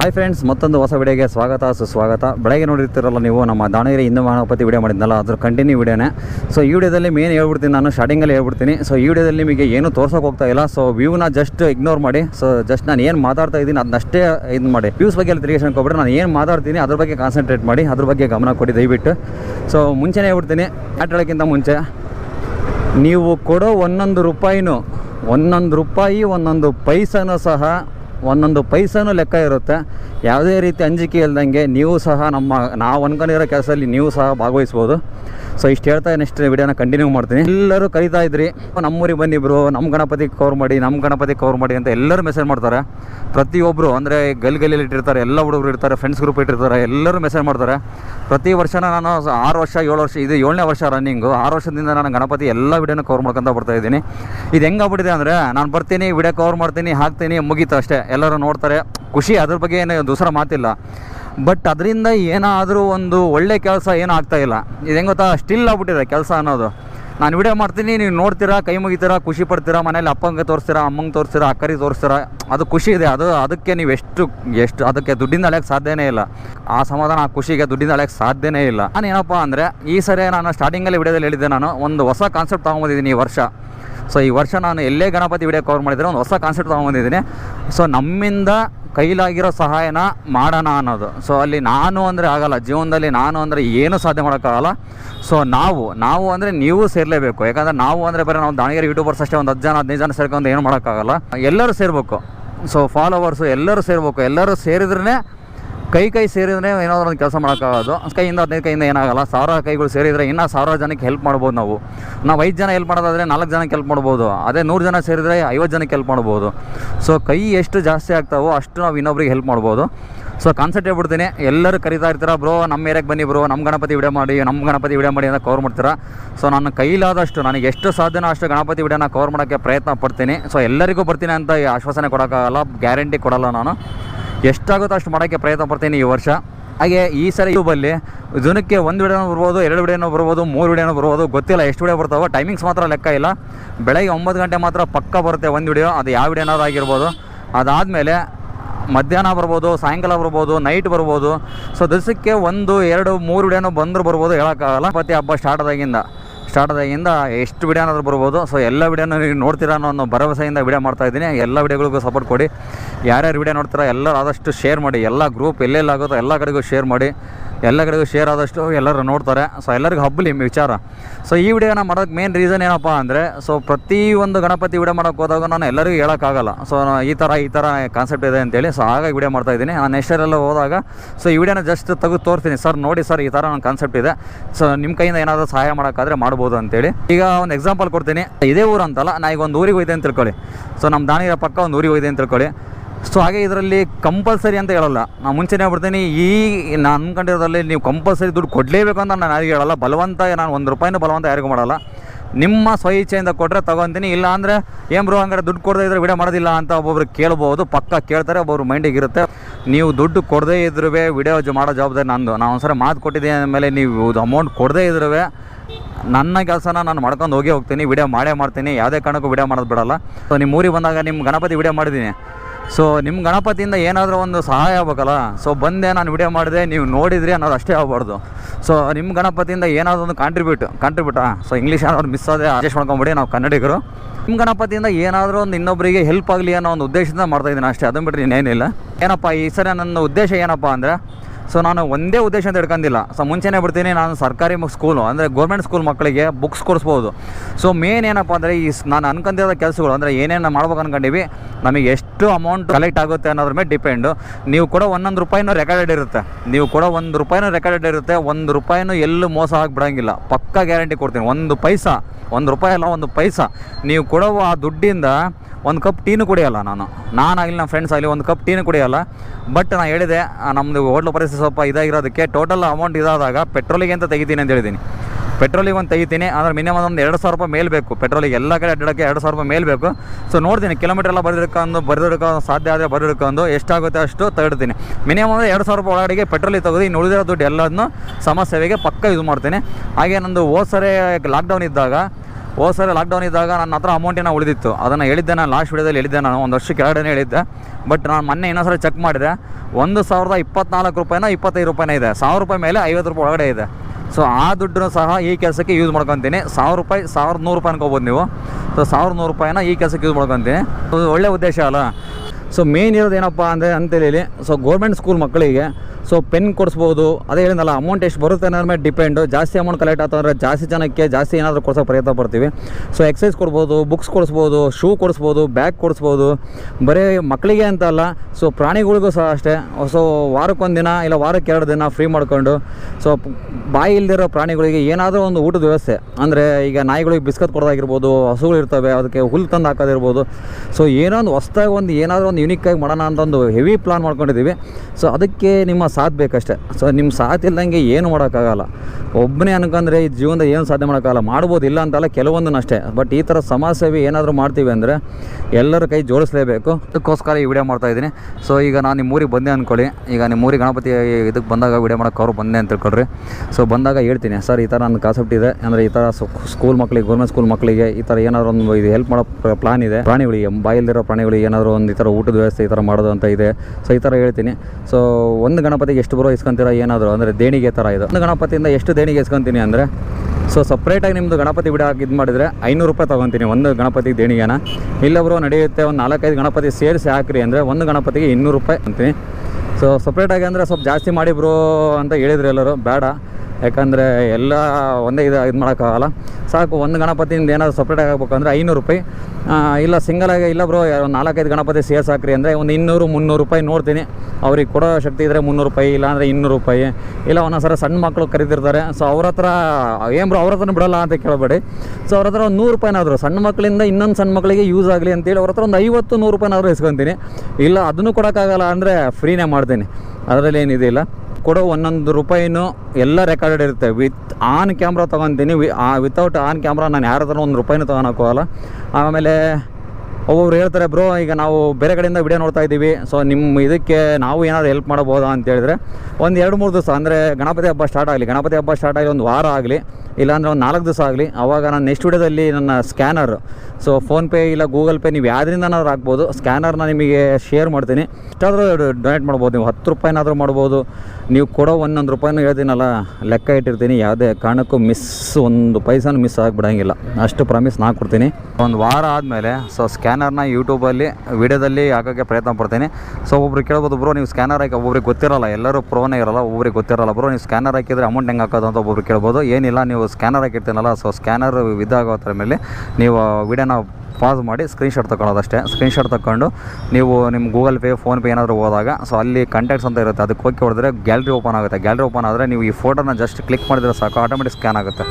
Hi friends ಮತ್ತೊಂದು ಹೊಸ ವಿಡಿಯೋಗೆ ಸ್ವಾಗತ, ಸುಸ್ವಾಗತ. ಬೆಳಗ್ಗೆ ನೋಡಿರ್ತಿರಲ್ಲ ನೀವು, ನಮ್ಮ ದಾವಣಗೆರೆ ಹಿಂದೂ ಮಹಾಗಣಪತಿ ವಿಡಿಯೋ ಮಾಡಿದ್ನಲ್ಲ, ಅದ್ರ ಕಂಟಿನ್ಯೂ ವಿಡಿಯೋನೇ. ಸೊ ಈ ವಿಡಿಯೋದಲ್ಲಿ ಮೇನ್ ಹೇಳ್ಬಿಡ್ತೀನಿ ನಾನು ಸ್ಟಾರ್ಟಿಂಗಲ್ಲಿ ಹೇಳ್ಬಿಡ್ತೀನಿ. ಸೊ ಈ ವಿಡಿಯೋದಲ್ಲಿ ನಿಮಗೆ ಏನು ತೋರ್ಸೋಕೆ ಹೋಗ್ತಾ ಇಲ್ಲ. ಸೊ ವ್ಯೂನ ಜಸ್ಟ್ ಇಗ್ನೋರ್ ಮಾಡಿ. ಸೊ ಜಸ್ಟ್ ನಾನು ಏನು ಮಾತಾಡ್ತಾ ಇದ್ದೀನಿ ಅದನ್ನಷ್ಟೇ ಇದು ಮಾಡಿ. ವ್ಯೂಸ್ ಬಗ್ಗೆ ಎಲ್ಲ ತಿರುಗೇಷನ್ ಹೋಗ್ಬಿಟ್ರೆ ನಾನು ಏನು ಮಾತಾಡ್ತೀನಿ ಅದ್ರ ಬಗ್ಗೆ ಕಾನ್ಸಂಟ್ರೇಟ್ ಮಾಡಿ, ಅದ್ರ ಬಗ್ಗೆ ಗಮನ ಕೊಡಿ ದಯವಿಟ್ಟು. ಸೊ ಮುಂಚೆನೇ ಹೇಳ್ಬಿಡ್ತೀನಿ ಆಟಾಡೋಕ್ಕಿಂತ ಮುಂಚೆ. ನೀವು ಕೊಡೋ ಒಂದೊಂದು ರೂಪಾಯಿನೂ, ಒಂದೊಂದು ರೂಪಾಯಿ, ಒಂದೊಂದು ಪೈಸನೂ ಸಹ ಒಂದೊಂದು ಪೈಸನೂ ಲೆಕ್ಕ ಇರುತ್ತೆ. ಯಾವುದೇ ರೀತಿ ಅಂಜಿಕೆ ಇಲ್ದಂಗೆ ನೀವು ಸಹ ನಮ್ಮ, ನಾವು ಅನ್ಕೊಂಡಿರೋ ಕೆಲಸದಲ್ಲಿ ನೀವು ಸಹ ಭಾಗವಹಿಸ್ಬೋದು. ಸೊ ಇಷ್ಟು ಹೇಳ್ತಾ ನೆಕ್ಸ್ಟ್ ವಿಡಿಯೋನ ಕಂಟಿನ್ಯೂ ಮಾಡ್ತೀನಿ. ಎಲ್ಲರೂ ಕರಿತಾ ಇದ್ರಿ. ನಮ್ಮೂರಿಗೆ ಬನ್ನಿ ಬ್ರೋ ನಮ್ಮ ಗಣಪತಿ ಕವರ್ ಮಾಡಿ ನಮ್ಮ ಗಣಪತಿ ಕವರ್ ಮಾಡಿ ಅಂತ ಎಲ್ಲರೂ ಮೆಸೇಜ್ ಮಾಡ್ತಾರೆ. ಪ್ರತಿಯೊಬ್ಬರು ಅಂದರೆ ಗಲ್ ಗಲ್ಲಿಯಲ್ಲಿ ಇಟ್ಟಿರ್ತಾರೆ, ಎಲ್ಲ ಹುಡುಗರು ಇರ್ತಾರೆ ಫ್ರೆಂಡ್ಸ್ ಗ್ರೂಪ್ ಇಟ್ಟಿರ್ತಾರೆ, ಎಲ್ಲರೂ ಮೆಸೇಜ್ ಮಾಡ್ತಾರೆ. ಪ್ರತಿ ವರ್ಷನ ನಾನು ಆರು ವರ್ಷ, ಏಳು ವರ್ಷ, ಇದು ಏಳನೇ ವರ್ಷ ರನ್ನಿಂಗು ಆರು ವರ್ಷದಿಂದ ನಾನು ಗಣಪತಿ ಎಲ್ಲ ವಿಡಿಯೋನ ಕವರ್ ಮಾಡ್ಕೊಂತ ಬರ್ತಾ ಇದ್ದೀನಿ. ಇದು ಹೆಂಗಾಗ್ಬಿಟ್ಟಿದೆ ಅಂದರೆ, ನಾನು ಬರ್ತೀನಿ ವಿಡಿಯೋ ಕವರ್ ಮಾಡ್ತೀನಿ, ಹಾಕ್ತೀನಿ, ಮುಗೀತು ಅಷ್ಟೇ. ಎಲ್ಲರೂ ನೋಡ್ತಾರೆ. ಖುಷಿ, ಅದ್ರ ಬಗ್ಗೆ ಏನು ದೂಸರ ಮಾತಿಲ್ಲ. ಬಟ್ ಅದರಿಂದ ಏನಾದರೂ ಒಂದು ಒಳ್ಳೆ ಕೆಲಸ ಏನೂ ಆಗ್ತಾಯಿಲ್ಲ ಇದು ಹೆಂಗೆ ಗೊತ್ತಾ? ಸ್ಟಿಲ್ ಆಗ್ಬಿಟ್ಟಿದೆ ಕೆಲಸ ಅನ್ನೋದು. ನಾನು ವಿಡಿಯೋ ಮಾಡ್ತೀನಿ, ನೀವು ನೋಡ್ತೀರಾ, ಕೈ ಮುಗಿತೀರಾ, ಖುಷಿ ಪಡ್ತೀರಾ, ಮನೇಲಿ ಅಪ್ಪಂಗೆ ತೋರಿಸ್ತೀರಾ, ಅಮ್ಮಂಗೆ ತೋರಿಸ್ತೀರಾ, ಅಕ್ಕರಿಗೆ ತೋರಿಸ್ತೀರಾ? ಅದು ಖುಷಿ ಇದೆ. ಅದು ಅದಕ್ಕೆ ನೀವು ಎಷ್ಟು ಎಷ್ಟು ಅದಕ್ಕೆ ದುಡ್ಡಿಂದ ಅಳೆಯೋಕ್ಕೆ ಸಾಧ್ಯನೇ ಇಲ್ಲ. ಆ ಸಮಾಧಾನ, ಆ ಖುಷಿಗೆ ದುಡ್ಡಿಂದ ಅಳೆಯೋಕ್ಕೆ ಸಾಧ್ಯನೇ ಇಲ್ಲ. ನಾನು ಏನಪ್ಪ ಅಂದರೆ, ಈ ಸರಿ ನಾನು ಸ್ಟಾರ್ಟಿಂಗಲ್ಲಿ ವಿಡಿಯೋದಲ್ಲಿ ಹೇಳಿದ್ದೆ ನಾನು, ಒಂದು ಹೊಸ ಕಾನ್ಸೆಪ್ಟ್ ತೊಗೊಂಬಂದಿದ್ದೀನಿ ಈ ವರ್ಷ. ಸೊ ಈ ವರ್ಷ ನಾನು ಎಲ್ಲೇ ಗಣಪತಿ ವಿಡಿಯೋ ಕವರ್ ಮಾಡಿದರೆ ಒಂದು ಹೊಸ ಕಾನ್ಸೆಪ್ಟ್ ತೊಗೊಂಬಂದಿದ್ದೀನಿ ಸೊ ನಮ್ಮಿಂದ ಕೈಲಾಗಿರೋ ಸಹಾಯನ ಮಾಡೋಣ ಅನ್ನೋದು. ಸೊ ಅಲ್ಲಿ ನಾನು ಅಂದರೆ ಆಗಲ್ಲ. ಜೀವನದಲ್ಲಿ ನಾನು ಅಂದರೆ ಏನೂ ಸಾಧ್ಯ ಮಾಡೋಕ್ಕಾಗಲ್ಲ. ಸೊ ನಾವು ನಾವು ಅಂದರೆ ನೀವು ಸೇರಲೇಬೇಕು. ಯಾಕಂದರೆ ನಾವು ಅಂದರೆ ಬರೀ ನಾವು ದಾವಣಗೆರೆ ಯೂಟ್ಯೂಬರ್ಸ್ ಅಷ್ಟೇ, ಒಂದು ಹತ್ತು ಜನ, ಹದಿನೈದು ಜನ ಸೇರ್ಕೊಂಡು ಏನು ಮಾಡೋಕ್ಕಾಗಲ್ಲ. ಎಲ್ಲರೂ ಸೇರಬೇಕು. ಸೊ ಫಾಲೋವರ್ಸು ಎಲ್ಲರೂ ಸೇರಬೇಕು. ಎಲ್ಲರೂ ಸೇರಿದ್ರೇ ಕೈ ಕೈ ಸೇರಿದ್ರೆ ಏನಾದರೂ ಒಂದು ಕೆಲಸ ಮಾಡೋಕ್ಕಾಗೋದು. ಕೈಯಿಂದ ಹದಿನೈದು ಕೈಯಿಂದ ಏನಾಗಲ್ಲ. ಸಾವಿರ ಕೈಗಳು ಸೇರಿದರೆ ಇನ್ನೂ ಸಾವಿರ ಜನಕ್ಕೆ ಹೆಲ್ಪ್ ಮಾಡ್ಬೋದು ನಾವು. ನಾವು ಐದು ಜನ ಹೆಲ್ಪ್ ಮಾಡೋದಾದರೆ ನಾಲ್ಕು ಜನಕ್ಕೆ ಹೆಲ್ಪ್ ಮಾಡ್ಬೋದು. ಅದೇ ನೂರು ಜನ ಸೇರಿದರೆ ಐವತ್ತು ಜನಕ್ಕೆ ಹೆಲ್ಪ್ ಮಾಡ್ಬೋದು. ಸೊ ಕೈ ಎಷ್ಟು ಜಾಸ್ತಿ ಆಗ್ತಾವೋ ಅಷ್ಟು ನಾವು ಇನ್ನೊಬ್ರಿಗೆ ಹೆಲ್ಪ್ ಮಾಡ್ಬೋದು. ಸೊ ಕಾನ್ಸೆಪ್ಟ್ ಹೇಳ್ಬಿಡ್ತೀನಿ. ಎಲ್ಲರೂ ಕರಿತಾ ಇರ್ತೀರಾ ಬ್ರೋ ನಮ್ಮ ಏರಿಯಾಗೆ ಬನ್ನಿ ಬ್ರೋ ನಮ್ಮ ಗಣಪತಿ ವಿಡಿಯೋ ಮಾಡಿ ನಮ್ಮ ಗಣಪತಿ ವಿಡಿಯೋ ಮಾಡಿ ಅಂತ ಕವರ್ ಮಾಡ್ತೀರಾ? ಸೊ ನನ್ನ ಕೈಲಾದಷ್ಟು, ನನಗೆ ಎಷ್ಟು ಸಾಧ್ಯನೋ ಅಷ್ಟು ಗಣಪತಿ ವಿಡಿಯೋನ ಕವರ್ ಮಾಡೋಕ್ಕೆ ಪ್ರಯತ್ನ ಪಡ್ತೀನಿ. ಸೊ ಎಲ್ಲರಿಗೂ ಬರ್ತೀನಿ ಅಂತ ಆಶ್ವಾಸನೆ ಕೊಡೋಕ್ಕಾಗಲ್ಲ. ಗ್ಯಾರಂಟಿ ಕೊಡಲ್ಲ ನಾನು. ಎಷ್ಟಾಗುತ್ತೋ ಅಷ್ಟು ಮಾಡೋಕ್ಕೆ ಪ್ರಯತ್ನ ಪಡ್ತೀನಿ ಈ ವರ್ಷ. ಹಾಗೆ ಈ ಸರಿ ಯೂಟ್ಯೂಬಲ್ಲಿ ದಿನಕ್ಕೆ ಒಂದು ವಿಡಿಯೋನೂ ಬರ್ಬೋದು, ಎರಡು ವಿಡಿಯೋನೂ ಬರ್ಬೋದು, ಮೂರು ವಿಡಿಯೋನೂ ಬರ್ಬೋದು, ಗೊತ್ತಿಲ್ಲ ಎಷ್ಟು ವಿಡಿಯೋ ಬರ್ತಾವೋ ಟೈಮಿಂಗ್ಸ್ ಮಾತ್ರ ಲೆಕ್ಕ ಇಲ್ಲ. ಬೆಳಗ್ಗೆ ಒಂಬತ್ತು ಗಂಟೆ ಮಾತ್ರ ಪಕ್ಕ ಬರುತ್ತೆ ಒಂದು ವಿಡಿಯೋ ಅದು ಯಾವ ವಿಡಿಯೋನಾದ್ರು ಆಗಿರ್ಬೋದು. ಅದಾದಮೇಲೆ ಮಧ್ಯಾಹ್ನ ಬರ್ಬೋದು, ಸಾಯಂಕಾಲ ಬರ್ಬೋದು ನೈಟ್ ಬರ್ಬೋದು. ಸೊ ದಿವಸಕ್ಕೆ ಒಂದು, ಎರಡು, ಮೂರು ವಿಡಿಯೋನೂ ಬಂದರೂ ಬರ್ಬೋದು ಹೇಳೋಕ್ಕಾಗಲ್ಲ. ಪ್ರತಿ ಹಬ್ಬ ಸ್ಟಾರ್ಟ್ ಆದಾಗಿಂದ. ಸ್ಟಾರ್ಟ್ ಆದಾಗಿಂದ ಎಷ್ಟು ವಿಡಿಯೋ ಏನಾದರೂ ಬರ್ಬೋದು. ಸೊ ಎಲ್ಲ ವಿಡಿಯೋನ ನೀವು ನೋಡ್ತೀರಾ ಅನ್ನೋ ಒಂದು ಭರವಸೆಯಿಂದ ವಿಡಿಯೋ ಮಾಡ್ತಾ ಇದ್ದೀನಿ. ಎಲ್ಲ ವಿಡಿಯೋಗಳಿಗೂ ಸಪೋರ್ಟ್ ಕೊಡಿ. ಯಾರ್ಯಾರು ವಿಡಿಯೋ ನೋಡ್ತೀರಾ ಎಲ್ಲರೂ ಆದಷ್ಟು ಶೇರ್ ಮಾಡಿ. ಎಲ್ಲ ಗ್ರೂಪ್ ಎಲ್ಲೆಲ್ಲಾಗುತ್ತೋ ಎಲ್ಲ ಕಡೆಗೂ ಶೇರ್ ಮಾಡಿ. ಎಲ್ಲ ಕಡೆಗೂ ಶೇರ್ ಆದಷ್ಟು ಎಲ್ಲರೂ ನೋಡ್ತಾರೆ. ಸೊ ಎಲ್ಲರಿಗೂ ಹಬ್ಬಲಿ ವಿಚಾರ. ಸೊ ಈ ವಿಡಿಯೋನ ಮಾಡೋಕ್ಕೆ ಮೇನ್ ರೀಸನ್ ಏನಪ್ಪ ಅಂದರೆ ಸೊ ಪ್ರತಿಯೊಂದು ಗಣಪತಿ ವಿಡಿಯೋ ಮಾಡೋಕ್ಕೆ ಹೋದಾಗ ನಾನು ಎಲ್ಲರಿಗೂ ಹೇಳೋಕ್ಕಾಗಲ್ಲ. ಸೊ ಈ ಥರ ಈ ಥರ ಕಾನ್ಸೆಪ್ಟ್ ಇದೆ ಅಂತೇಳಿ ಸೊ ಆಗ ವಿಡಿಯೋ ಮಾಡ್ತಾ ಇದ್ದೀನಿ. ನಾನು ನೆಕ್ಸ್ಟರೆಲ್ಲ ಹೋದಾಗ ಸೊ ಈ ವಿಡಿಯೋನ ಜಸ್ಟ್ ತೆಗೆದು ತೋರ್ತೀನಿ ಸರ್ ನೋಡಿ ಸರ್ ಈ ಥರ ನನ್ನ ಕಾನ್ಸೆಪ್ಟ್ ಇದೆ. ಸೊ ನಿಮ್ಮ ಕೈಯಿಂದ ಏನಾದರೂ ಸಹಾಯ ಮಾಡೋಕ್ಕಾದರೆ ಮಾಡ್ಬೋದು ಅಂತೇಳಿ. ಈಗ ಒಂದು ಎಕ್ಸಾಂಪಲ್ ಕೊಡ್ತೀನಿ. ಇದೇ ಊರು ಅಂತಲ್ಲ, ನಾ ಈಗ ಒಂದು ಊರಿಗೆ ಹೋಯ್ತೆ ಅಂತ ತಿಳ್ಕೊಳ್ಳಿ. ಸೊ ನಮ್ಮ ದಾನಿಯ ಪಕ್ಕ ಒಂದು ಊರಿಗೆ ಹೋಯ್ತೆ ಅಂತ ತಿಳ್ಕೊಳ್ಳಿ. ಸೊ ಹಾಗೆ ಇದರಲ್ಲಿ ಕಂಪಲ್ಸರಿ ಅಂತ ಹೇಳಲ್ಲ. ನಾನು ಮುಂಚೆನೇ ಹೇಳ್ಬಿಡ್ತೀನಿ ಈ ನಾನು ಅನ್ಕೊಂಡಿರೋದ್ರಲ್ಲಿ ನೀವು ಕಂಪಲ್ಸರಿ ದುಡ್ಡು ಕೊಡಲೇಬೇಕು ಅಂತ ನಾನು ಯಾರಿಗೆ ಹೇಳಲ್ಲ. ಬಲವಂತ ನಾನು ಒಂದು ರೂಪಾಯಿನೂ ಬಲವಂತ ಯಾರಿಗೂ ಮಾಡಲ್ಲ. ನಿಮ್ಮ ಸ್ವ ಇಚ್ಛೆಯಿಂದ ಕೊಟ್ಟರೆ ತಗೊತೀನಿ, ಇಲ್ಲ ಅಂದರೆ, ಏನು ಬ್ರೋ ಹಂಗಾರೆ ದುಡ್ಡು ಕೊಡದೇ ಇದ್ರೆ ವಿಡಿಯೋ ಮಾಡೋದಿಲ್ಲ ಅಂತ ಒಬ್ಬೊಬ್ರು ಕೇಳ್ಬೋದು, ಪಕ್ಕ ಕೇಳ್ತಾರೆ, ಒಬ್ಬೊಬ್ರು ಮೈಂಡಿಗೆ ಇರುತ್ತೆ. ನೀವು ದುಡ್ಡು ಕೊಡದೇ ಇದ್ರೂ ವಿಡಿಯೋ ಮಾಡೋ ಜವಾಬ್ದಾರಿ ನಂದು. ನಾನು ಒಂದ್ಸರಿ ಮಾತು ಕೊಟ್ಟಿದ್ದೆ ಅಂದಮೇಲೆ ನೀವು ಅಮೌಂಟ್ ಕೊಡದೇ ಇದ್ರೂ ನನ್ನ ಕೆಲಸನ ನಾನು ಮಾಡ್ಕೊಂಡು ಹೋಗಿ ಹೋಗ್ತೀನಿ, ವಿಡಿಯೋ ಮಾಡೇ ಮಾಡ್ತೀನಿ, ಯಾವುದೇ ಕಾರಣಕ್ಕೂ ವಿಡಿಯೋ ಮಾಡೋದು ಬಿಡಲ್ಲ. ಸೊ ನಿಮ್ಮ ಊರಿಗೆ ಬಂದಾಗ ನಿಮ್ಮ ಗಣಪತಿ ವಿಡಿಯೋ ಮಾಡಿದ್ದೀನಿ. ಸೊ ನಿಮ್ಮ ಗಣಪತಿಯಿಂದ ಏನಾದರೂ ಒಂದು ಸಹಾಯ ಆಗ್ಬೇಕಲ್ಲ? ಸೊ ಬಂದೆ, ನಾನು ವಿಡಿಯೋ ಮಾಡಿದೆ, ನೀವು ನೋಡಿದ್ರಿ ಅನ್ನೋದು ಅಷ್ಟೇ ಆಗ್ಬಾರ್ದು. ಸೊ ನಿಮ್ಮ ಗಣಪತಿಯಿಂದ ಏನಾದರೂ ಒಂದು ಕಾಂಟ್ರಿಬ್ಯೂಟ್ ಕಾಂಟ್ರಿಬ್ಯೂಟಾ ಸೊ ಇಂಗ್ಲೀಷ್ ಏನಾದ್ರು ಮಿಸ್ ಆದ್ರೆ ಅಡ್ಜಸ್ಟ್ ಮಾಡ್ಕೊಂಬಿಡಿ, ನಾವು ಕನ್ನಡಿಗರು. ನಿಮ್ಮ ಗಣಪತಿಯಿಂದ ಏನಾದರೂ ಒಂದು ಇನ್ನೊಬ್ಬರಿಗೆ ಹೆಲ್ಪ್ ಆಗಲಿ ಅನ್ನೋ ಒಂದು ಉದ್ದೇಶದಿಂದ ಮಾಡ್ತಾ ಇದ್ದೀನಿ ಅಷ್ಟೇ. ಅದನ್ನು ಬಿಟ್ಟರೆ ಇನ್ನೇನಿಲ್ಲ. ಏನಪ್ಪ, ಈ ಸರಿ ನನ್ನ ಉದ್ದೇಶ ಏನಪ್ಪ ಅಂದರೆ ಸೊ ನಾನು ಒಂದೇ ಉದ್ದೇಶ ಅಂತ ಹಿಡ್ಕೊಂಡಿಲ್ಲ. ಸೊ ಮುಂಚೆನೇ ಬಿಡ್ತೀನಿ, ನಾನು ಸರ್ಕಾರಿ ಸ್ಕೂಲು ಅಂದರೆ ಗೌರ್ಮೆಂಟ್ ಸ್ಕೂಲ್ ಮಕ್ಕಳಿಗೆ ಬುಕ್ಸ್ ಕೊಡಿಸ್ಬೋದು. ಸೊ ಮೇನ್ ಏನಪ್ಪ ಅಂದರೆ ಈ ನಾನು ಅನ್ಕೊಂಡಿರೋ ಕೆಲಸಗಳು, ಅಂದರೆ ಏನೇನು ಮಾಡ್ಬೇಕು ಅನ್ಕೊಂಡಿವಿ, ನಮಗೆ ಎಷ್ಟು ಅಮೌಂಟ್ ಕಲೆಕ್ಟ್ ಆಗುತ್ತೆ ಅನ್ನೋದ್ರ ಮೇಲೆ ಡಿಪೆಂಡು ನೀವು ಕೂಡ ಒಂದೊಂದು ರೂಪಾಯಿನೂ ರೆಕಾರ್ಡೆಡ್ ಇರುತ್ತೆ. ನೀವು ಕೂಡ ಒಂದು ರೂಪಾಯಿನೂ ರೆಕಾರ್ಡೆಡ್ ಇರುತ್ತೆ, ಒಂದು ರೂಪಾಯಿನೂ ಎಲ್ಲೂ ಮೋಸ ಆಗಿಬಿಡಂಗಿಲ್ಲ. ಪಕ್ಕಾ ಗ್ಯಾರಂಟಿ ಕೊಡ್ತೀನಿ, ಒಂದು ಪೈಸಾ, ಒಂದು ರೂಪಾಯಿ ಅಲ್ಲ, ಒಂದು ಪೈಸಾ. ನೀವು ಕೊಡೋ ಆ ದುಡ್ಡಿಂದ ಒಂದು ಕಪ್ ಟೀನು ಕುಡಿಯಲ್ಲ ನಾನು. ನಾನಾಗಲಿ ನಮ್ಮ ಫ್ರೆಂಡ್ಸ್ ಆಗಲಿ ಒಂದು ಕಪ್ ಟೀನು ಕುಡಿಯೋಲ್ಲ. ಬಟ್ ನಾನು ಹೇಳಿದೆ ನಮ್ಮದು ಹೋಟ್ಲು ಪರಿಸ್ಥಿತಿ ಸ್ವಲ್ಪ ಇದಾಗಿರೋದಕ್ಕೆ ಟೋಟಲ್ ಅಮೌಂಟ್ ಇದಾದಾಗ ಪೆಟ್ರೋಲಿಗೆ ಅಂತ ತೆಗಿತೀನಿ ಅಂತ ಹೇಳಿದ್ದೀನಿ. ಪೆಟ್ರೋಲಿಗೆ ಒಂದು ತೆಗಿತೀನಿ ಅಂದರೆ ಮಿನಿಮಮ್ ಒಂದು ಎರಡು ಸಾವಿರ ರೂಪಾಯಿ ಮೇಲ್ ಬೇಕು. ಪೆಟ್ರೋಲಿಗೆ ಎಲ್ಲ ಕಡೆ ಅಡ್ಡಾಡೋಕ್ಕೆ ಎರಡು ಸಾವಿರ ರೂಪಾಯಿ ಮೇಲ್ ಬೇಕು. ಸೊ ನೋಡ್ತೀನಿ ಕಿಲೋಮೀಟರ್ ಎಲ್ಲ ಬರೆದಿಡ್ಕೊಂಡು, ಬರೆದಿಡ್ಕೊ, ಸಾಧ್ಯ ಆದರೆ ಬರೆದಿಡ್ಕೊಂಡು ಎಷ್ಟಾಗುತ್ತೆ ಅಷ್ಟು ತೆಗಿಡ್ತೀನಿ. ಮಿನಿಮಮ್ ಅಂದರೆ ಎರಡು ಸಾವಿರ ರೂಪಾಯಿ ಒಳಗಡೆಗೆ ಪೆಟ್ರೋಲಿ ತೆಗೆದು ಇನ್ನು ಉಳಿದಿರೋ ದುಡ್ಡು ಎಲ್ಲದನ್ನು ಸಮಾಜ ಸೇವೆಗೆ ಪಕ್ಕ ಯೂಸ್ ಮಾಡ್ತೀನಿ. ಹಾಗೆ ನಂದು ಹೋದ ಸರಿ ಲಾಕ್ಡೌನ್ ಇದ್ದಾಗ ಹೋದ ಸರಿ ಲಾಕ್ಡೌನ್ ಇದ್ದಾಗ ನನ್ನ ಹತ್ರ ಅಮೌಂಟಿನ ಉಳಿದಿತ್ತು. ಅದನ್ನು ಹೇಳಿದ್ದೆ ನಾನು ಲಾಸ್ಟ್ ವಿಡಿಯೋದಲ್ಲಿ ಹೇಳಿದ್ದೆ ನಾನು, ಒಂದು ವರ್ಷ ಕೆಳಗಡೆ ಹೇಳಿದ್ದೆ. ಬಟ್ ನಾನು ಮೊನ್ನೆ ಇನ್ನೊಂದ್ಸರಿ ಚೆಕ್ ಮಾಡಿದೆ. ಒಂದು ಸಾವಿರದ ಇಪ್ಪತ್ನಾಲ್ಕು ರೂಪಾಯಿನ ಇಪ್ಪತ್ತೈದು ರೂಪಾಯಿನ ಇದೆ. ಸಾವಿರ ರೂಪಾಯಿ ಮೇಲೆ ಐವತ್ತು ರೂಪಾಯಿ ಒಳಗಡೆ ಇದೆ. ಸೊ ಆ ದುಡ್ಡನ್ನು ಸಹ ಈ ಕೆಲಸಕ್ಕೆ ಯೂಸ್ ಮಾಡ್ಕೊತೀನಿ. ಸಾವಿರ ರೂಪಾಯಿ, ಸಾವಿರದ ನೂರು ರೂಪಾಯಿ ಅನ್ಕೋಬೋದು ನೀವು. ಸೊ ಸಾವಿರದ ನೂರು ರೂಪಾಯಿನ ಈ ಕೆಲಸಕ್ಕೆ ಯೂಸ್ ಮಾಡ್ಕೊತೀನಿ. ಒಳ್ಳೆ ಉದ್ದೇಶ ಅಲ್ಲ? ಸೊ ಮೇನ್ ಇರೋದು ಏನಪ್ಪ ಅಂದರೆ ಅಂತೇಳಿ ಸೊ ಗೌರ್ಮೆಂಟ್ ಸ್ಕೂಲ್ ಮಕ್ಕಳಿಗೆ ಸೊ ಪೆನ್ ಕೊಡಿಸ್ಬೋದು. ಅದೇ ಹೇಳಿದಲ್ಲ ಅಮೌಂಟ್ ಎಷ್ಟು ಬರುತ್ತೆ ಅನ್ನೋದ್ರ ಮೇಲೆ ಡಿಪೆಂಡು ಜಾಸ್ತಿ ಅಮೌಂಟ್ ಕಲೆಕ್ಟ್ ಆಗ್ತಂದ್ರೆ ಜಾಸ್ತಿ ಜನಕ್ಕೆ ಜಾಸ್ತಿ ಏನಾದರೂ ಕೊಡ್ಸೋಕೆ ಪ್ರಯತ್ನ ಪಡ್ತೀವಿ. ಸೊ ಎಕ್ಸೈಸ್ ಕೊಡ್ಬೋದು ಬುಕ್ಸ್ ಕೊಡಿಸ್ಬೋದು ಶೂ ಕೊಡಿಸ್ಬೋದು ಬ್ಯಾಗ್ ಕೊಡಿಸ್ಬೋದು. ಬರೀ ಮಕ್ಕಳಿಗೆ ಅಂತ ಅಲ್ಲ ಸೊ ಪ್ರಾಣಿಗಳಿಗೂ ಸಹ ಅಷ್ಟೇ. ಸೊ ವಾರಕ್ಕೊಂದು ದಿನ ಇಲ್ಲ ವಾರಕ್ಕೆ ಎರಡು ದಿನ ಫ್ರೀ ಮಾಡ್ಕೊಂಡು ಸೊ ಬಾಯಿ ಇಲ್ದಿರೋ ಪ್ರಾಣಿಗಳಿಗೆ ಏನಾದರೂ ಒಂದು ಊಟದ ವ್ಯವಸ್ಥೆ. ಅಂದರೆ ಈಗ ನಾಯಿಗಳಿಗೆ ಬಿಸ್ಕತ್ ಕೊಡೋದಾಗಿರ್ಬೋದು ಹಸುಗಳು ಇರ್ತವೆ ಅದಕ್ಕೆ ಹುಲ್ಲು ತಂದು ಹಾಕೋದಿರ್ಬೋದು. ಸೊ ಏನೋ ಒಂದು ಹೊಸ್ದಾಗಿ ಒಂದು ಏನಾದರೂ ಒಂದು ಯುನಿಕ್ಕಾಗಿ ಮಾಡೋಣ ಅಂತ ಒಂದು ಹೆವಿ ಪ್ಲಾನ್ ಮಾಡ್ಕೊಂಡಿದ್ದೀವಿ. ಸೊ ಅದಕ್ಕೆ ನಿಮ್ಮ ಸಾಥ್ ಬೇಕಷ್ಟೇ. ಸೊ ನಿಮ್ಮ ಸಾಥ್ ಇಲ್ಲದಂಗೆ ಏನು ಮಾಡೋಕ್ಕಾಗಲ್ಲ. ಒಬ್ಬನೇ ಅನ್ಕೊಂಡ್ರೆ ಈ ಜೀವನದ ಏನು ಸಾಧನೆ ಮಾಡೋಕ್ಕಾಗಲ್ಲ. ಮಾಡ್ಬೋದು ಇಲ್ಲ ಅಂತಲ್ಲ ಕೆಲವೊಂದನ್ನು ಅಷ್ಟೇ. ಬಟ್ ಈ ಥರ ಸಮಾಜ ಸೇವೆ ಏನಾದರೂ ಮಾಡ್ತೀವಿ ಅಂದರೆ ಎಲ್ಲರ ಕೈ ಜೋಡಿಸ್ಲೇಬೇಕು. ಅದಕ್ಕೋಸ್ಕರ ಈ ವಿಡಿಯೋ ಮಾಡ್ತಾ ಇದ್ದೀನಿ. ಸೊ ಈಗ ನಾನು ನಿಮ್ಮ ಊರಿಗೆ ಬಂದೆ ಅಂದ್ಕೊಳ್ಳಿ ಈಗ ನಿಮ್ಮ ಊರಿಗೆ ಗಣಪತಿ ಇದಕ್ಕೆ ಬಂದಾಗ ವಿಡಿಯೋ ಮಾಡೋಕೆ ಅವ್ರು ಬಂದೆ ಅಂತ ತಿಳ್ಕೊಳ್ರಿ. ಸೊ ಬಂದಾಗ ಹೇಳ್ತೀನಿ. ಸರ್ ಈ ಥರ ನನ್ನ ಕಾನ್ಸೆಪ್ಟ್ ಇದೆ. ಅಂದರೆ ಈ ಥರ ಸ್ಕೂಲ್ ಮಕ್ಕಳಿಗೆ ಗೌರ್ಮೆಂಟ್ ಸ್ಕೂಲ್ ಮಕ್ಕಳಿಗೆ ಈ ಥರ ಏನಾದರೂ ಒಂದು ಇದು ಹೆಲ್ಪ್ ಮಾಡೋ ಪ್ಲಾನ್ ಇದೆ. ಪ್ರಾಣಿಗಳಿಗೆ, ಬಾಯಲ್ಲಿರೋ ಪ್ರಾಣಿಗಳಿಗೆ ಏನಾದರೂ ಒಂದು ಈ ಥರ ಊಟದ ವ್ಯವಸ್ಥೆ ಈ ಥರ ಮಾಡೋದು ಅಂತ ಇದೆ. ಸೊ ಈ ಥರ ಹೇಳ್ತೀನಿ. ಸೊ ಒಂದು ಗಣಪತಿಗೆ ಎಷ್ಟು ಬರೋ ಇಸ್ಕೊಂತೀರ ಏನಾದರೂ? ಅಂದರೆ ದೇಣಿಗೆ ಥರ ಇದು. ಒಂದು ಗಣಪತಿಯಿಂದ ಎಷ್ಟು ದೇಣಿಗೆ ಇಸ್ಕೊತೀನಿ ಅಂದರೆ ಸೊ ಸಪ್ರೇಟಾಗಿ ನಿಮ್ಮದು ಗಣಪತಿ ಬಿಡ ಇದು ಮಾಡಿದರೆ ಐನೂರು ರೂಪಾಯಿ ತೊಗೊತೀನಿ ಒಂದು ಗಣಪತಿಗೆ ದೇಣಿಗೆನ. ಇಲ್ಲೊಬ್ರು ನಡೆಯುತ್ತೆ ಒಂದು ನಾಲ್ಕೈದು ಗಣಪತಿ ಸೇರಿಸಿ ಹಾಕ್ರಿ ಅಂದರೆ ಒಂದು ಗಣಪತಿಗೆ ಇನ್ನೂರು ರೂಪಾಯಿ ಅಂತೀನಿ. ಸೊ ಸಪ್ರೇಟಾಗಿ ಅಂದರೆ ಸ್ವಲ್ಪ ಜಾಸ್ತಿ ಮಾಡಿ ಬ್ರೋ ಅಂತ ಹೇಳಿದ್ರು ಎಲ್ಲರೂ. ಬೇಡ. ಯಾಕಂದರೆ ಎಲ್ಲ ಒಂದೇ ಇದು ಇದು ಮಾಡೋಕ್ಕಾಗಲ್ಲ. ಸಾಕು, ಒಂದು ಗಣಪತಿಯಿಂದ ಏನಾದರೂ ಸಪ್ರೇಟ್ ಆಗಬೇಕು ಅಂದರೆ ಐನೂರು ರೂಪಾಯಿ. ಇಲ್ಲ ಸಿಂಗಲಾಗಿ ಇಲ್ಲ ಬ್ರೋ ನಾಲ್ಕೈದು ಗಣಪತಿ ಸೇರ್ಸ್ ಹಾಕ್ರಿ ಅಂದರೆ ಒಂದು ಇನ್ನೂರು, ಮುನ್ನೂರು ರೂಪಾಯಿ ನೋಡ್ತೀನಿ. ಅವ್ರಿಗೆ ಕೊಡೋ ಶಕ್ತಿ ಇದ್ದರೆ ಮುನ್ನೂರು ರೂಪಾಯಿ ಇಲ್ಲಾಂದರೆ ಇನ್ನೂರು ರೂಪಾಯಿ. ಇಲ್ಲ, ಒಂದೊಂದ್ಸಲ ಸಣ್ಣ ಮಕ್ಕಳು ಕರೀತಿರ್ತಾರೆ. ಸೊ ಅವ್ರ ಹತ್ರ, ಏನು ಬ್ರೋ ಅವ್ರ ಹತ್ರನೂ ಬಿಡೋಲ್ಲ ಅಂತ ಕೇಳಬೇಡಿ. ಸೊ ಅವ್ರ ಹತ್ರ ಒಂದು ನೂರು ರೂಪಾಯಿನಾದರೂ, ಸಣ್ಣ ಮಕ್ಕಳಿಂದ ಇನ್ನೊಂದು ಸಣ್ಣ ಮಕ್ಕಳಿಗೆ ಯೂಸ್ ಆಗಲಿ ಅಂತೇಳಿ ಅವ್ರ ಹತ್ರ ಒಂದು ಐವತ್ತು, ನೂರು ರೂಪಾಯಿನಾದರೂ ಇಸ್ಕೊತೀನಿ. ಇಲ್ಲ, ಅದನ್ನು ಕೊಡೋಕ್ಕಾಗಲ್ಲ ಅಂದರೆ ಫ್ರೀನೇ ಮಾಡ್ತೀನಿ. ಅದರಲ್ಲಿ ಏನಿದಿಲ್ಲ. ಕೊಡೋ ಒಂದೊಂದು ರೂಪಾಯಿನೂ ಎಲ್ಲ ರೆಕಾರ್ಡೆಡ್ ಇರುತ್ತೆ. ವಿತ್ ಆನ್ ಕ್ಯಾಮ್ರಾ ತೊಗೊತೀನಿ. ವಿ ವಿತೌಟ್ ಆನ್ ಕ್ಯಾಮ್ರಾ ನಾನು ಯಾರ ಹತ್ರ ಒಂದು ರೂಪಾಯಿನೂ ತೊಗೊಳಕ್ಕೋಗಲ್ಲ ಆಮೇಲೆ ಒಬ್ಬೊಬ್ರು ಹೇಳ್ತಾರೆ, ಬ್ರೋ, ಈಗ ನಾವು ಬೇರೆ ಕಡೆಯಿಂದ ವಿಡಿಯೋ ನೋಡ್ತಾ ಇದ್ದೀವಿ. ಸೊ ನಿಮ್ಮ ಇದಕ್ಕೆ ನಾವು ಏನಾದ್ರು ಹೆಲ್ಪ್ ಮಾಡ್ಬೋದಾ ಅಂತ ಹೇಳಿದ್ರೆ, ಒಂದು ಎರಡು ಮೂರು ದಿವಸ, ಅಂದರೆ ಗಣಪತಿ ಹಬ್ಬ ಸ್ಟಾರ್ಟ್ ಆಗಲಿ, ಗಣಪತಿ ಹಬ್ಬ ಸ್ಟಾರ್ಟ್ ಆಗಿ ಒಂದು ವಾರ ಆಗಲಿ, ಇಲ್ಲಾಂದರೆ ಒಂದು ನಾಲ್ಕು ದಿವಸ ಆಗಲಿ, ಅವಾಗ ನಾನು ನೆಕ್ಸ್ಟ್ ವಿಡಿಯೋದಲ್ಲಿ ನನ್ನ ಸ್ಕ್ಯಾನರ್ ಸೊ ಫೋನ್ಪೇ ಇಲ್ಲ ಗೂಗಲ್ ಪೇ, ನೀವು ಯಾವ್ದ್ರಿಂದನಾದ್ರು ಹಾಕ್ಬೋದು ಸ್ಕ್ಯಾನರ್ನ ನಿಮಗೆ ಶೇರ್ ಮಾಡ್ತೀನಿ. ಎಷ್ಟಾದರೂ ಡೊನೇಟ್ ಮಾಡ್ಬೋದು, ನೀವು ಹತ್ತು ರೂಪಾಯಿನಾದರೂ ಮಾಡ್ಬೋದು, ನೀವು ಕೊಡೋ ಒಂದೊಂದು ರೂಪಾಯಿನೂ ಹೇಳ್ತೀನಲ್ಲ, ಲೆಕ್ಕ ಇಟ್ಟಿರ್ತೀನಿ, ಯಾವುದೇ ಕಾರಣಕ್ಕೂ ಮಿಸ್ ಒಂದು ಪೈಸಾನು ಮಿಸ್ ಆಗಿಬಿಡೋಂಗಿಲ್ಲ. ಅಷ್ಟು ಪ್ರಾಮಿಸ್ ನಾ ಕೊಡ್ತೀನಿ. ಒಂದು ವಾರ ಆದಮೇಲೆ ಸೊ ಸ್ಕ್ಯಾನರ್ನ ಯೂಟ್ಯೂಬಲ್ಲಿ ವಿಡಿಯೋದಲ್ಲಿ ಹಾಕೋಕ್ಕೆ ಪ್ರಯತ್ನ ಪಡ್ತೀನಿ. ಸೊ ಒಬ್ರು ಕೇಳ್ಬೋದು, ಬ್ರೋ, ನೀವು ಸ್ಕ್ಯಾನರ್ ಹಾಕಿ ಒಬ್ಬರಿಗೆ ಗೊತ್ತಿರಲ್ಲ, ಎಲ್ಲರೂ ಪ್ರೋನೇ ಇರಲ್ಲ ಒಬ್ಬರಿಗೆ ಗೊತ್ತಿರಲ್ಲ. ಬ್ರೋ, ನೀವು ಸ್ಕ್ಯಾನರ್ ಹಾಕಿದ್ರೆ ಅಮೌಂಟ್ ಹೆಂಗೆ ಹಾಕೋದು ಅಂತ ಒಬ್ಬರು ಕೇಳ್ಬೋದು. ಏನಿಲ್ಲ, ನೀವು ಸ್ಕ್ಯಾನರ್ ಹಾಕಿರ್ತೀನಲ್ಲ ಸೊ ಸ್ಕ್ಯಾನರ್ ಇದಾಗೋದ್ರ ಮೇಲೆ ನೀವು ವಿಡಿಯೋನ ಪಾಸ್ ಮಾಡಿ ಸ್ಕ್ರೀನ್ಶಾಟ್ ತಗೊಳ್ಳೋದಷ್ಟೇ ಸ್ಕ್ರೀನ್ಶಾಟ್ ತಗೊಂಡು ನೀವು ನಿಮ್ಮ ಗೂಗಲ್ ಪೇ ಫೋನ್ಪೇ ಏನಾದರೂ ಹೋದಾಗ ಸೊ ಅಲ್ಲಿ ಕಾಂಟ್ಯಾಕ್ಟ್ಸ್ ಅಂತ ಇರುತ್ತೆ. ಅದಕ್ಕೆ ಹೋಗಿ ಹೊಡೆದ್ರೆ ಗ್ಯಾಲ್ರಿ ಓಪನ್ ಆಗುತ್ತೆ. ಗ್ಯಾಲ್ರಿ ಓಪನ್ ಆದರೆ ನೀವು ಈ ಫೋಟೋನ ಜಸ್ಟ್ ಕ್ಲಿಕ್ ಮಾಡಿದರೆ ಸಾಕು ಆಟೋಮೆಟಿಕ್ ಸ್ಕ್ಯಾನ್ ಆಗುತ್ತೆ.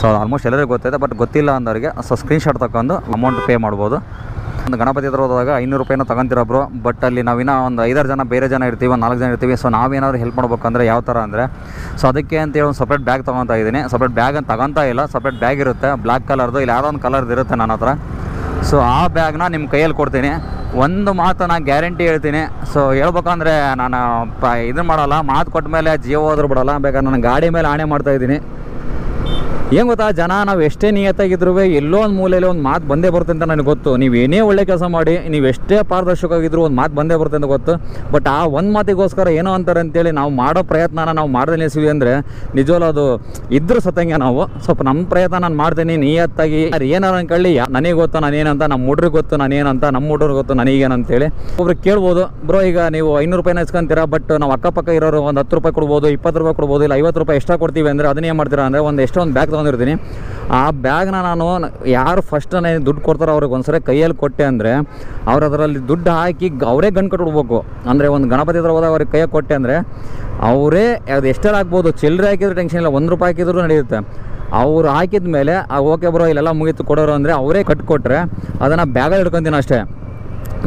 ಸೊ ಆಲ್ಮೋಸ್ಟ್ ಎಲ್ಲರಿಗೂ ಗೊತ್ತಿದೆ ಬಟ್ ಗೊತ್ತಿಲ್ಲ ಅಂದವರಿಗೆ ಸೊ ಸ್ಕ್ರೀನ್ಶಾಟ್ ತಗೊಂಡು ಅಮೌಂಟ್ ಪೇ ಮಾಡ್ಬೋದು. ಒಂದು ಗಣಪತಿ ಹತ್ರ ಹೋದಾಗ ಐನೂರು ರೂಪಾಯಿನ ತಗೊಂತೀರ ಬ್ರೋ ಬಟ್ ಅಲ್ಲಿ ನಾವಿನ್ನ ಒಂದು ಐದಾರು ಜನ, ಬೇರೆ ಜನ ಇರ್ತೀವಿ, ಒಂದು ನಾಲ್ಕು ಜನ ಇರ್ತೀವಿ. ಸೊ ನಾವೇನಾದ್ರು ಹೆಲ್ಪ್ ಮಾಡ್ಬೇಕಂದ್ರೆ ಯಾವ ಥರ ಅಂದರೆ ಸೊ ಅದಕ್ಕೆ ಅಂತೇಳಿ ಒಂದು ಸಪ್ರೇಟ್ ಬ್ಯಾಗ್ ತೊಗೊತಾ ಇದ್ದೀನಿ. ಸಪ್ರೇಟ್ ಬ್ಯಾಗ್ ಅಂತ ತಗೊತಾ ಇಲ್ಲ. ಸಪ್ರೇಟ್ ಬ್ಯಾಗ್ ಇರುತ್ತೆ. ಬ್ಲ್ಯಾಕ್ ಕಲರ್ದು ಇಲ್ಲಿ ಯಾರೋ ಒಂದು ಕಲರ್ದು ಇರುತ್ತೆ ನನ್ನ ಹತ್ರ. ಸೊ ಆ ಬ್ಯಾಗ್ನ ನಿಮ್ಮ ಕೈಯಲ್ಲಿ ಕೊಡ್ತೀನಿ. ಒಂದು ಮಾತು ನಾನು ಗ್ಯಾರಂಟಿ ಹೇಳ್ತೀನಿ. ಸೊ ಹೇಳ್ಬೇಕಂದ್ರೆ ನಾನು ಪ ಇದನ್ನು ಮಾಡೋಲ್ಲ. ಮಾತು ಕೊಟ್ಟ ಮೇಲೆ ಜೀವ ಹೋದ್ರೂ ಬಿಡೋಲ್ಲ. ಬೇಕಾದ್ರೆ ನಾನು ಗಾಡಿ ಮೇಲೆ ಆಣೆ ಮಾಡ್ತಾ ಇದ್ದೀನಿ. ಏನು ಗೊತ್ತಾ, ಜನ ನಾವು ಎಷ್ಟೇ ನಿಯತ್ತಾಗಿದ್ರು ಎಲ್ಲೋ ಒಂದು ಮೂಲೆಯಲ್ಲಿ ಒಂದು ಮಾತು ಬಂದೇ ಬರುತ್ತೆ ಅಂತ ನನಗೆ ಗೊತ್ತು. ನೀವು ಏನೇ ಒಳ್ಳೆ ಕೆಲಸ ಮಾಡಿ, ನೀವು ಎಷ್ಟೇ ಪಾರದರ್ಶಕವಾಗಿದ್ರು ಒಂದು ಮಾತು ಬಂದೇ ಬರುತ್ತೆ ಅಂತ ಗೊತ್ತು. ಬಟ್ ಆ ಒಂದು ಮಾತಿಗೋಸ್ಕರ ಏನೋ ಅಂತಾರೆ ಅಂತೇಳಿ ನಾವು ಮಾಡೋ ಪ್ರಯತ್ನನ ನಾವು ಮಾಡದೆ ನಿಲ್ಸಿವಿ ಅಂದರೆ ನಿಜವಲ್ಲ ಅದು ಇದ್ರು ಸತ್ತಂಗೆ ನಾವು. ಸ್ವಲ್ಪ ನಮ್ಮ ಪ್ರಯತ್ನ ನಾನು ಮಾಡ್ತೀನಿ, ನಿಯತ್ತಾಗಿ. ಯಾರು ಏನಾರು ಅನ್ಕೊಳ್ಳಿ ನನಗೆ ಗೊತ್ತು, ನಾನೇನಂತ ನಮ್ಮ ಹುಡ್ರಿಗೆ ಗೊತ್ತು, ನಾನೇನಂತ ನಮ್ಮ ಹುಡ್ರಿಗೆ ಗೊತ್ತು, ನನಗೇನಂತೇಳಿ. ಒಬ್ರು ಕೇಳ್ಬೋದು, ಬ್ರೋ, ಈಗ ನೀವು ಐನೂರು ರೂಪಾಯಿ ಇಸ್ಕೊಂತೀರಾ? ಬಟ್ ನಾವು ಅಕ್ಕಪಕ್ಕ ಇರೋರು ಒಂದು ಹತ್ತು ರೂಪಾಯಿ ಕೊಡ್ಬೋದು, ಇಪ್ಪತ್ತು ರೂಪಾಯಿ ಕೊಡ್ಬೋದು, ಇಲ್ಲ ಐವತ್ತು ರೂಪಾಯಿ ಎಕ್ಸ್ಟ್ರಾ ಕೊಡ್ತೀವಿ ಅಂದರೆ ಅದನ್ನೇ ಮಾಡ್ತೀರಾ ಅಂದ್ರೆ ಒಂದು ಎಷ್ಟೊಂದು ಬ್ಯಾಗ್ ತೊಗೊಂಡಿರ್ತೀನಿ. ಆ ಬ್ಯಾಗ್ನ ನಾನು ಯಾರು ಫಸ್ಟ್ ನಾನು ದುಡ್ಡು ಕೊಡ್ತಾರೋ ಅವ್ರಿಗೆ ಒಂದ್ಸರಿ ಕೈಯಲ್ಲಿ ಕೊಟ್ಟೆ ಅಂದರೆ, ಅವ್ರು ಅದರಲ್ಲಿ ದುಡ್ಡು ಹಾಕಿ ಅವರೇ ಗಂಡು ಕಟ್ಬಿಡ್ಬೇಕು. ಅಂದರೆ ಒಂದು ಗಣಪತಿ ಹತ್ರ ಹೋದಾಗ ಅವ್ರಿಗೆ ಕೈಯಾಗೆ ಕೊಟ್ಟೆ ಅಂದರೆ, ಅವರೇ ಅದು ಎಷ್ಟೆಲ್ಲ ಹಾಕ್ಬೋದು, ಚಿಲ್ಲರೆ ಹಾಕಿದ್ರು ಟೆನ್ಷನ್ ಇಲ್ಲ, ಒಂದು ರೂಪಾಯಿ ಹಾಕಿದ್ರು ನಡೆಯುತ್ತೆ. ಅವ್ರು ಹಾಕಿದ ಮೇಲೆ ಓಕೆ ಬರೋ, ಇಲ್ಲೆಲ್ಲ ಮುಗಿತು, ಕೊಡೋರು ಅಂದರೆ ಅವರೇ ಕಟ್ಕೊಟ್ರೆ, ಅದನ್ನು ಬ್ಯಾಗಲ್ಲಿ ಹಿಡ್ಕೊತೀನಿ ಅಷ್ಟೇ.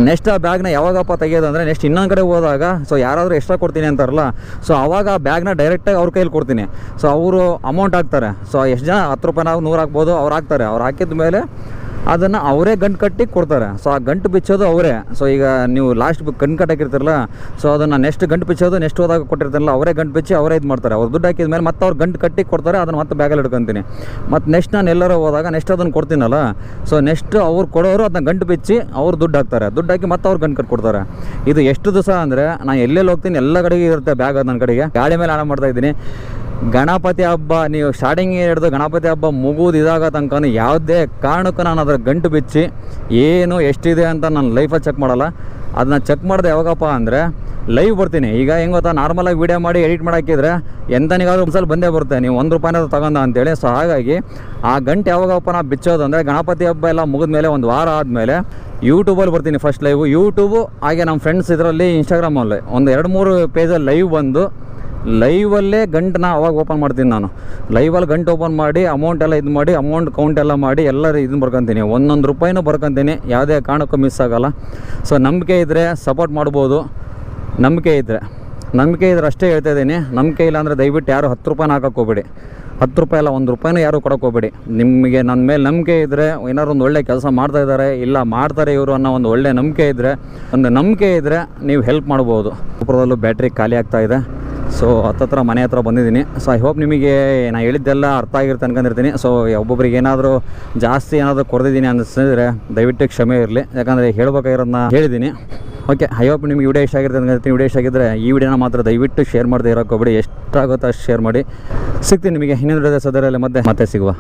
ನೆಕ್ಸ್ಟ್ ಆ ಬ್ಯಾಗ್ನ ಯಾವಾಗಪ್ಪ ತೆಗೆಯೋದು ಅಂದರೆ ನೆಕ್ಸ್ಟ್ ಇನ್ನೊಂದು ಕಡೆ ಹೋದಾಗ ಸೊ ಯಾರಾದರೂ ಎಕ್ಸ್ಟ್ರಾ ಕೊಡ್ತೀನಿ ಅಂತಾರಲ್ಲ ಸೊ ಆವಾಗ ಆ ಬ್ಯಾಗ್ನ ಡೈರೆಕ್ಟಾಗಿ ಅವ್ರ ಕೈಯಲ್ಲಿ ಕೊಡ್ತೀನಿ. ಸೊ ಅವರು ಅಮೌಂಟ್ ಹಾಕ್ತಾರೆ. ಸೊ ಎಷ್ಟು ಜನ? ಹತ್ತು ನಾವು ನೂರು ಹಾಕ್ಬೋದು, ಅವ್ರು ಹಾಕ್ತಾರೆ. ಅವ್ರು ಹಾಕಿದ ಮೇಲೆ ಅದನ್ನು ಅವರೇ ಗಂಟು ಕಟ್ಟಿ ಕೊಡ್ತಾರೆ. ಸೊ ಆ ಗಂಟು ಬಿಚ್ಚೋದು ಅವರೇ. ಸೊ ಈಗ ನೀವು ಲಾಸ್ಟ್ ಗಂಟು ಕಟ್ಟಾಕಿರ್ತಿರಲ್ಲ ಸೊ ಅದನ್ನು ನೆಕ್ಸ್ಟ್ ಗಂಟು ಬಿಚ್ಚೋದು ನೆಕ್ಸ್ಟ್ ಹೋದಾಗ ಕೊಟ್ಟಿರ್ತಾರಲ್ಲ, ಅವರೇ ಗಂಟು ಬಿಚ್ಚಿ ಅವರೇ ಇದು ಮಾಡ್ತಾರೆ. ಅವ್ರು ದುಡ್ಡು ಹಾಕಿದ ಮೇಲೆ ಮತ್ತೆ ಅವ್ರು ಗಂಟು ಕಟ್ಟಿ ಕೊಡ್ತಾರೆ, ಅದನ್ನು ಮತ್ತೆ ಬ್ಯಾಗಲ್ಲಿ ಇಟ್ಕೊತೀನಿ. ಮತ್ತು ನೆಕ್ಸ್ಟ್ ನಾನು ಎಲ್ಲರೂ ಹೋದಾಗ ನೆಕ್ಸ್ಟ್ ಅದನ್ನು ಕೊಡ್ತೀನಲ್ಲ ಸೊ ನೆಕ್ಸ್ಟ್ ಅವ್ರು ಕೊಡೋರು ಅದನ್ನ ಗಂಟು ಬಿಚ್ಚಿ ಅವ್ರು ದುಡ್ಡು ಹಾಕ್ತಾರೆ. ದುಡ್ಡು ಹಾಕಿ ಮತ್ತೆ ಅವ್ರು ಗಂಟು ಕಟ್ಟಿ ಕೊಡ್ತಾರೆ. ಇದು ಎಷ್ಟು ದಿವಸ ಅಂದರೆ, ನಾನು ಎಲ್ಲೆಲ್ಲಿ ಹೋಗ್ತೀನಿ, ಎಲ್ಲ ಕಡೆಗೆ ಇರುತ್ತೆ ಬ್ಯಾಗ್ ನನ್ನ ಕಡೆಗೆ. ಗಾಡಿ ಮೇಲೆ ಹಣ ಮಾಡ್ತಾ ಇದ್ದೀನಿ. ಗಣಪತಿ ಹಬ್ಬ, ನೀವು ಸ್ಟಾರ್ಟಿಂಗ್ ಹಿಡಿದು ಗಣಪತಿ ಹಬ್ಬ ಮುಗುದು ಇದಾಗ ತನಕ ಯಾವುದೇ ಕಾರಣಕ್ಕೂ ನಾನು ಅದರ ಗಂಟು ಬಿಚ್ಚಿ ಏನು ಎಷ್ಟಿದೆ ಅಂತ ನಾನು ಲೈಫಲ್ಲಿ ಚೆಕ್ ಮಾಡಲ್ಲ. ಅದನ್ನ ಚೆಕ್ ಮಾಡಿದೆ ಯಾವಾಗಪ್ಪ ಅಂದರೆ ಲೈವ್ ಬರ್ತೀನಿ. ಈಗ ಹೆಂಗೆ ಗೊತ್ತಾ? ನಾರ್ಮಲಾಗಿ ವೀಡಿಯೋ ಮಾಡಿ ಎಡಿಟ್ ಮಾಡಾಕಿದ್ರೆ ಎಂತನಿಗಾದ್ರೂ ಒಂದ್ಸಲ ಬಂದೇ ಬರುತ್ತೆ. ನೀವು ಒಂದು ರೂಪಾಯಿನಾದ್ರು ತಗೊಂಡ ಅಂತೇಳಿ. ಸೊ ಹಾಗಾಗಿ ಆ ಗಂಟೆ ಯಾವಾಗಪ್ಪ ನಾ ಬಿಚ್ಚೋದು ಅಂದರೆ ಗಣಪತಿ ಹಬ್ಬ ಎಲ್ಲ ಮುಗಿದ ಮೇಲೆ ಒಂದು ವಾರ ಆದಮೇಲೆ ಯೂಟ್ಯೂಬಲ್ಲಿ ಬರ್ತೀನಿ ಫಸ್ಟ್ ಲೈವು ಯೂಟ್ಯೂಬು ಹಾಗೆ ನಮ್ಮ ಫ್ರೆಂಡ್ಸ್ ಇದರಲ್ಲಿ ಇನ್ಸ್ಟಾಗ್ರಾಮಲ್ಲಿ ಒಂದು ಎರಡು ಮೂರು ಪೇಜಲ್ಲಿ ಲೈವ್ ಬಂದು ಲೈವಲ್ಲೇ ಗಂಟನ್ನ ಅವಾಗ ಓಪನ್ ಮಾಡ್ತೀನಿ ನಾನು. ಲೈವಲ್ಲಿ ಗಂಟು ಓಪನ್ ಮಾಡಿ ಅಮೌಂಟ್ ಎಲ್ಲ ಇದು ಮಾಡಿ ಅಮೌಂಟ್ ಕೌಂಟ್ ಎಲ್ಲ ಮಾಡಿ ಎಲ್ಲ ಇದನ್ನ ಬರ್ಕೊತೀನಿ. ಒಂದೊಂದು ರೂಪಾಯಿನೂ ಬರ್ಕೊತೀನಿ. ಯಾವುದೇ ಕಾರಣಕ್ಕೂ ಮಿಸ್ ಆಗೋಲ್ಲ. ಸೊ ನಂಬಿಕೆ ಇದ್ದರೆ ಸಪೋರ್ಟ್ ಮಾಡ್ಬೋದು. ನಂಬಿಕೆ ಇದ್ದರೆ ನಂಬಿಕೆ ಇದ್ರೆ ಅಷ್ಟೇ ಹೇಳ್ತಾ ಇದ್ದೀನಿ. ನಂಬಿಕೆ ಇಲ್ಲ ಅಂದರೆ ದಯವಿಟ್ಟು ಯಾರು ಹತ್ತು ರೂಪಾಯಿನ ಹಾಕಕ್ಕೆ ಹೋಗ್ಬೇಡಿ. ಹತ್ತು ರೂಪಾಯಿ ಅಲ್ಲ, ಒಂದು ರೂಪಾಯಿನೂ ಯಾರು ಕೊಡೋಕೆ ಹೋಗ್ಬೇಡಿ. ನಿಮಗೆ ನನ್ನ ಮೇಲೆ ನಂಬಿಕೆ ಇದ್ದರೆ ಏನಾದ್ರು ಒಂದು ಒಳ್ಳೆ ಕೆಲಸ ಮಾಡ್ತಾ ಇದ್ದಾರೆ, ಇಲ್ಲ ಮಾಡ್ತಾರೆ ಇವರು ಅನ್ನೋ ಒಂದು ಒಳ್ಳೆ ನಂಬಿಕೆ ಇದ್ದರೆ ಒಂದು ನಂಬಿಕೆ ಇದ್ದರೆ ನೀವು ಹೆಲ್ಪ್ ಮಾಡ್ಬೋದು. ಉಪರದಲ್ಲೂ ಬ್ಯಾಟ್ರಿ ಖಾಲಿ ಆಗ್ತಾಯಿದೆ ಸೊ ಹತ್ತತ್ರ ಮನೆ ಹತ್ರ ಬಂದಿದ್ದೀನಿ. ಸೊ ಐ ಹೋಪ್ ನಿಮಗೆ ನಾನು ಹೇಳಿದ್ದೆಲ್ಲ ಅರ್ಥ ಆಗಿರುತ್ತೆ ಅನ್ಕೊಂಡಿರ್ತೀನಿ ಸೊ ಒಬ್ಬೊಬ್ರಿಗೆ ಏನಾದರೂ ಜಾಸ್ತಿ ಏನಾದರೂ ಕೊಡ್ದಿದ್ದೀನಿ ಅನಿಸಿದ್ರೆ ದಯವಿಟ್ಟು ಕ್ಷಮೆ ಇರಲಿ. ಯಾಕಂದರೆ ಹೇಳ್ಬೇಕಾಗಿರೋದನ್ನ ಹೇಳಿದ್ದೀನಿ. ಓಕೆ ಐ ಹೋಪ್ ನಿಮಗೆ ವಿಡಿಯೋ ಇಷ್ಟ ಆಗಿರುತ್ತೆ ಅನ್ಕೊಂಡಿರ್ತೀನಿ ವಿಡಿಯೋ ಇಷ್ಟ ಆಗಿದ್ದರೆ ಈ ವಿಡಿಯೋನ ಮಾತ್ರ ದಯವಿಟ್ಟು ಶೇರ್ ಮಾಡದೆ ಇರೋಕ್ಕೋಗ್ಬೇಡಿ ಎಷ್ಟಾಗುತ್ತೋ ಅಷ್ಟು ಶೇರ್ ಮಾಡಿ. ಸಿಗ್ತೀನಿ ನಿಮಗೆ ಇನ್ನೊಂದು ಸದರಲ್ಲಿ ಮತ್ತೆ ಮತ್ತೆ ಸಿಗುವ.